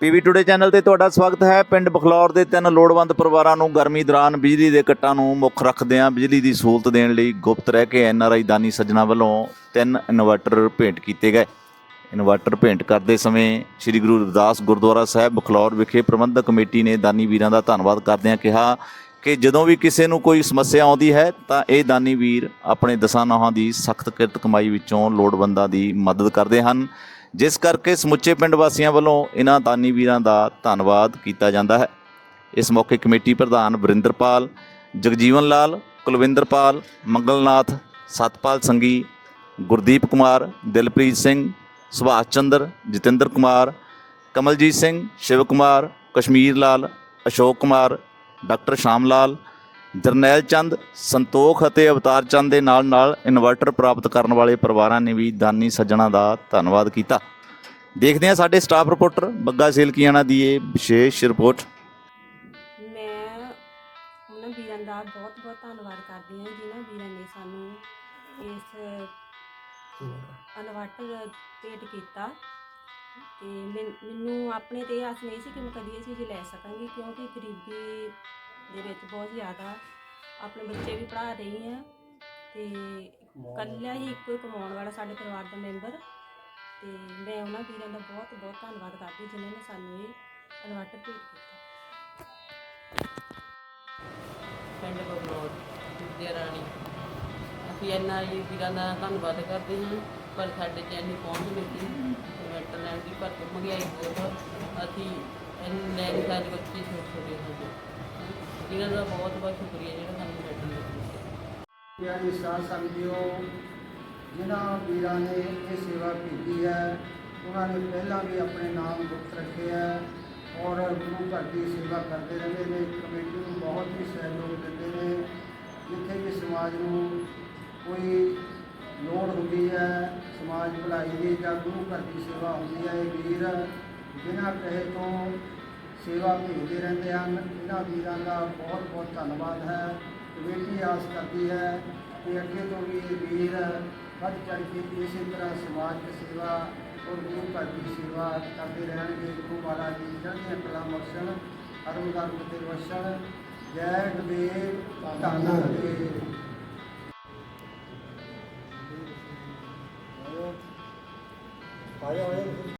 PV today channel ਤੇ ਤੁਹਾਡਾ ਸਵਾਗਤ ਹੈ। ਪਿੰਡ ਬਖਲੌਰ ਦੇ ਤਿੰਨ ਲੋੜਵੰਦ ਪਰਿਵਾਰਾਂ ਨੂੰ ਗਰਮੀ ਦੌਰਾਨ ਬਿਜਲੀ ਦੇ ਕੱਟਾਂ ਨੂੰ ਮੁੱਖ ਰੱਖਦਿਆਂ ਬਿਜਲੀ ਦੀ ਸਹੂਲਤ ਦੇਣ ਲਈ ਗੁਪਤ ਰਹਿ ਕੇ ਐਨਆਰਆਈ ਦਾਨੀ ਸੱਜਣਾ ਵੱਲੋਂ ਤਿੰਨ ਇਨਵਰਟਰ ਭੇਂਟ ਕੀਤੇ ਗਏ। ਇਨਵਰਟਰ ਭੇਂਟ ਕਰਦੇ ਸਮੇਂ ਸ੍ਰੀ ਗੁਰੂ ਰਵਿਦਾਸ ਗੁਰਦੁਆਰਾ ਸਾਹਿਬ ਬਖਲੌਰ ਵਿਖੇ ਪ੍ਰਬੰਧਕ ਕਮੇਟੀ ਨੇ ਦਾਨੀ ਵੀਰਾਂ ਦਾ ਧੰਨਵਾਦ ਕਰਦਿਆਂ ਕਿਹਾ ਕਿ ਜਦੋਂ ਵੀ ਕਿਸੇ ਨੂੰ ਕੋਈ ਸਮੱਸਿਆ ਆਉਂਦੀ ਹੈ ਤਾਂ ਇਹ ਦਾਨੀ ਵੀਰ ਆਪਣੇ ਦਸਾਂ ਨਾਹਾਂ ਦੀ ਸਖਤ ਕਿਰਤ ਕਮਾਈ ਵਿੱਚੋਂ ਲੋੜਵੰਦਾਂ ਦੀ ਮਦਦ ਕਰਦੇ ਹਨ। ਜਿਸ ਕਰਕੇ ਸਮੁੱਚੇ ਪਿੰਡ ਵਾਸੀਆਂ ਵੱਲੋਂ ਇਹਨਾਂ ਦਾਨੀ ਵੀਰਾਂ ਦਾ ਧੰਨਵਾਦ ਕੀਤਾ ਜਾਂਦਾ ਹੈ। ਇਸ ਮੌਕੇ ਕਮੇਟੀ ਪ੍ਰਧਾਨ ਵਰਿੰਦਰਪਾਲ, ਜਗਜੀਵਨ ਲਾਲ, ਕੁਲਵਿੰਦਰਪਾਲ, ਮੰਗਲਨਾਥ, ਸਤਪਾਲ ਸੰਗੀ, ਗੁਰਦੀਪ ਕੁਮਾਰ, ਦਿਲਪ੍ਰੀਤ ਸਿੰਘ, ਸੁਭਾਸ਼ ਚੰਦਰ, ਜਤਿੰਦਰ ਕੁਮਾਰ, ਕਮਲਜੀਤ ਸਿੰਘ, ਸ਼ਿਵ ਕੁਮਾਰ, ਕਸ਼ਮੀਰ ਲਾਲ, ਅਸ਼ੋਕ ਕੁਮਾਰ, ਡਾਕਟਰ ਸ਼ਾਮ ਲਾਲ ਜਰਨੈਲ ਚੰਦ, ਸੰਤੋਖ ਅਤੇ ਅਵਤਾਰ ਚੰਦ ਦੇ ਨਾਲ ਨਾਲ ਇਨਵਰਟਰ ਪ੍ਰਾਪਤ ਕਰਨ ਵਾਲੇ ਪਰਿਵਾਰਾਂ ਨੇ ਵੀ ਦਾਨੀ ਸੱਜਣਾ ਦਾ ਧੰਨਵਾਦ ਕੀਤਾ। ਦੇਖਦੇ ਹਾਂ ਸਾਡੇ ਸਟਾਫ ਰਿਪੋਰਟਰ, ਬੱਗਾ ਸੇਲਕੀਆਣਾ ਦੀ ਇਹ ਵਿਸ਼ੇਸ਼ ਰਿਪੋਰਟ। ਮੈਂ ਉਹਨਾਂ ਵੀਰਾਂ ਦਾ ਬਹੁਤ ਬਹੁਤ ਧੰਨਵਾਦ ਕਰਦੀ ਹਾਂ, ਜਿਨ੍ਹਾਂ ਵੀਰਾਂ ਨੇ ਸਾਨੂੰ ਇਸ ਇਨਵਰਟਰ ਭੇਟ ਕੀਤਾ। ਤੇ ਮੈਨੂੰ ਆਪਣੇ ਤੇ ਆਸ ਨਹੀਂ ਸੀ ਕਿ ਮੈਂ ਕਦੀ ਇਹ ਚੀਜ਼ ਲੈ ਸਕਾਂਗੀ, ਕਿਉਂਕਿ ਗਰੀਬੀ ਦੇ ਵਿੱਚ ਬਹੁਤ ਜ਼ਿਆਦਾ ਆਪਣੇ ਬੱਚੇ ਵੀ ਪੜ੍ਹਾ ਰਹੀ ਹਾਂ ਤੇ ਇਕੱਲਾ ਹੀ ਇੱਕੋ ਹੀ ਕਮਾਉਣ ਵਾਲਾ ਸਾਡੇ ਪਰਿਵਾਰ ਦਾ ਮੈਂਬਰ। ਤੇ ਮੈਂ ਉਹਨਾਂ ਵੀਰਾਂ ਦਾ ਬਹੁਤ ਬਹੁਤ ਧੰਨਵਾਦ ਕਰਦੀ ਜਿਨ੍ਹਾਂ ਨੇ ਸਾਨੂੰ ਇਹ ਇਨਵਰਟਰ ਭੇਟ ਕੀਤਾ। ਪਿੰਡ ਬਗਲੌਰ ਵਿਦਿਆ ਰਾਣੀ। ਅਸੀਂ ਇੰਨਾ ਹੀ ਵੀਰਾਂ ਦਾ ਧੰਨਵਾਦ ਕਰਦੇ ਹਾਂ ਪਰ ਸਾਡੇ ਚ ਇੰਨੀ ਪਹੁੰਚ ਨਹੀਂ ਸੀ ਇਨਵਰਟਰ ਲੈਣ ਦੀ ਪਰ ਮਹਿੰਗਾਈ ਬਹੁਤ ਅਸੀਂ ਇੰਨੇ ਸਕਦੇ ਬੱਚੇ ਛੋਟੇ ਇਹਨਾਂ ਦਾ ਬਹੁਤ ਬਹੁਤ ਸ਼ੁਕਰੀਆ ਜਿਹੜਾ ਸਾਨੂੰ ਇਨਵਰਟਰ ਦਿੱਤਾ। ਪਿਆਰੀ ਸਾਧ ਸੰਗਤਿਓ ਜਿਨ੍ਹਾਂ ਵੀਰਾਂ ਨੇ ਇਹ ਸੇਵਾ ਕੀਤੀ ਹੈ, ਉਹਨਾਂ ਨੇ ਪਹਿਲਾਂ ਵੀ ਆਪਣੇ ਨਾਮ ਗੁਪਤ ਰੱਖੇ ਹੈ ਔਰ ਗੁਰੂ ਘਰ ਦੀ ਸੇਵਾ ਕਰਦੇ ਰਹਿੰਦੇ ਨੇ। ਕਮੇਟੀ ਨੂੰ ਬਹੁਤ ਹੀ ਸਹਿਯੋਗ ਦਿੰਦੇ ਨੇ। ਜਿੱਥੇ ਵੀ ਸਮਾਜ ਨੂੰ ਕੋਈ ਲੋੜ ਹੁੰਦੀ ਹੈ, ਸਮਾਜ ਭਲਾਈ ਦੀ ਜਾਂ ਗੁਰੂ ਘਰ ਦੀ ਸੇਵਾ ਹੁੰਦੀ ਹੈ, ਇਹ ਵੀਰ ਬਿਨਾਂ ਕਹੇ ਤੋਂ ਸੇਵਾ ਭੇਜਦੇ ਰਹਿੰਦੇ ਹਨ ਇਹਨਾਂ ਵੀਰਾਂ ਦਾ ਬਹੁਤ ਬਹੁਤ ਧੰਨਵਾਦ ਹੈ। ਕਮੇਟੀ ਆਸ ਕਰਦੀ ਹੈ ਕਿ ਅੱਗੇ ਤੋਂ ਵੀ ਇਹ ਵੀਰ ਵੱਧ ਚੜ੍ਹ ਕੇ ਇਸੇ ਤਰ੍ਹਾਂ ਸਮਾਜ ਦੀ ਸੇਵਾ ਔਰ ਗੁਰੂ ਘਰ ਦੀ ਸੇਵਾ ਕਰਦੇ ਰਹਿਣਗੇ। ਗੁਰੂ ਮਹਾਰਾਜ ਦੀ ਚੜ੍ਹਦੀਆਂ ਕਲਾ ਬਖਸ਼ਣ ਹਰਮਗਰ ਤੇ ਬਖਸ਼ਣ ਜੈ ਗਦੇਵ ਧੰਨ ਦੇਵ ਆਇਆ